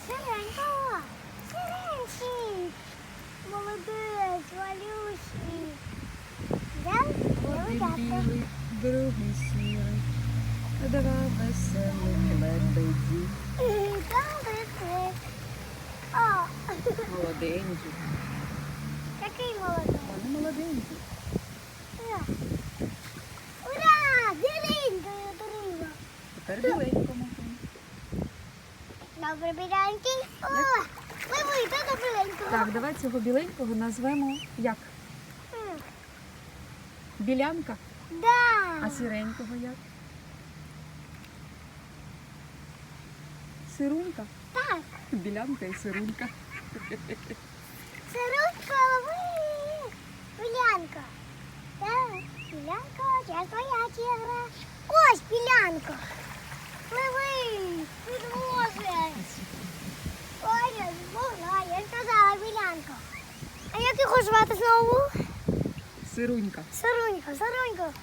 Сиренька, сиренька, сиренький. Молодець, малюсий. Я Один дякую. білий, другий сірий. Два веселих лебеді. Добре, це. О, Молоденькі. який молодець. Вони молоденькі. Ура! Ура! Біленькою отримала. Тепер біленькому. Добре, біленький. О, та до біленького. Так, давай цього біленького назвемо як? М, Білянка. Да. А сіренького як? Сирунка. Так, Білянка і сирунка. це ручка лови. Білянка. Так, білянка, це твоя черга. Ось білянка. Пливи, підвози. Ой, я змогла, я ж казала білянка. А як його звати знову? Сирунька. Сирунька, Сарунька.